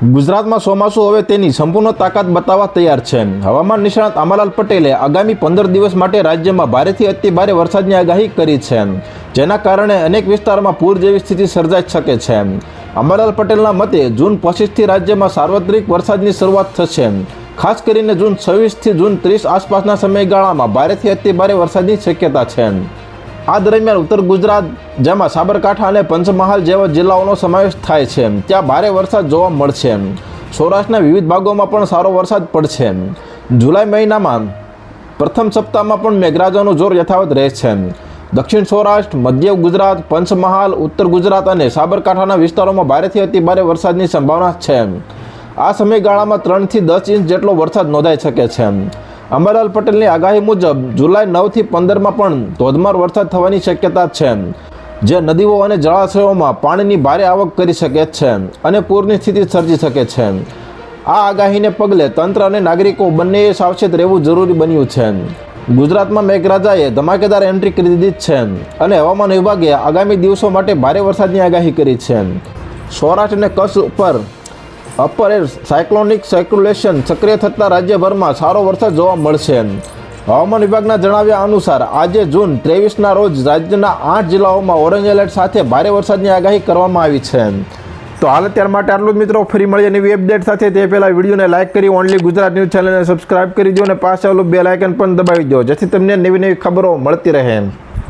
ગુજરાતમાં ચોમાસું હવે તેની સંપૂર્ણ તાકાત બતાવવા તૈયાર છે. હવામાન નિષ્ણાત આમાલાલ પટેલે આગામી પંદર દિવસ માટે રાજ્યમાં ભારેથી અતિભારે વરસાદની આગાહી કરી છે. જેના કારણે અનેક વિસ્તારોમાં પૂર જેવી સ્થિતિ સર્જાઈ શકે છે. અમરલાલ પટેલના મતે જૂન પચીસથી રાજ્યમાં સાર્વત્રિક વરસાદની શરૂઆત થશે. ખાસ કરીને જૂન છવ્વીસથી જૂન ત્રીસ આસપાસના સમયગાળામાં ભારેથી અતિભારે વરસાદની શક્યતા છે. આ દરમિયાન ઉત્તર ગુજરાત જેમાં સાબરકાંઠા અને પંચમહાલ જેવા જિલ્લાઓનો સમાવેશ થાય છે. ત્યાં ભારે વરસાદ જોવા મળશે. સૌરાષ્ટ્રના વિવિધ ભાગોમાં પણ સારો વરસાદ પડશે. જુલાઈ મહિનામાં પ્રથમ સપ્તાહમાં પણ મેઘરાજાનું જોર યથાવત રહે છે દક્ષિણ સૌરાષ્ટ્ર, મધ્ય ગુજરાત, પંચમહાલ, ઉત્તર ગુજરાત અને સાબરકાંઠાના વિસ્તારોમાં ભારેથી અતિ ભારે વરસાદની સંભાવના છે. આ સમયગાળામાં ત્રણથી દસ ઇંચ જેટલો વરસાદ નોંધાઈ શકે છે. અંબાલાલ પટેલની આગાહી મુજબ જુલાઈ નવથી પંદરમાં પણ ધોધમાર વરસાદ થવાની શક્યતા છે, જે નદીઓ અને જળાશયોમાં પાણીની ભારે આવક કરી શકે છે અને પૂરની સ્થિતિ સર્જી શકે છે. આ આગાહીને પગલે તંત્ર અને નાગરિકો બંનેએ સાવચેત રહેવું જરૂરી બન્યું છે. ગુજરાતમાં મેઘરાજાએ ધમાકેદાર એન્ટ્રી કરી દીધી છે અને હવામાન વિભાગે આગામી દિવસો માટે ભારે વરસાદની આગાહી કરી છે. સૌરાષ્ટ્ર અને કચ્છ ઉપર અપર એર સાયક્લોનિક સર્ક્યુલેશન સક્રિય થતાં રાજ્યભરમાં સારો વરસાદ જોવા મળશે. હવામાન વિભાગના જણાવ્યા અનુસાર, આજે જૂન ત્રેવીસના રોજ રાજ્યના આઠ જિલ્લાઓમાં ઓરેન્જ એલર્ટ સાથે ભારે વરસાદની આગાહી કરવામાં આવી છે. તો હાલ અત્યાર માટે આટલું જ મિત્રો. ફરી મળીએ નવી અપડેટ સાથે. તે પહેલાં વિડીયોને લાઇક કરી ઓનલી ગુજરાત ન્યૂઝ ચેનલને સબસ્ક્રાઇબ કરી દો અને પાછળ બે લાઇકન પણ દબાવી દો, જેથી તમને નવી નવી ખબરો મળતી રહે.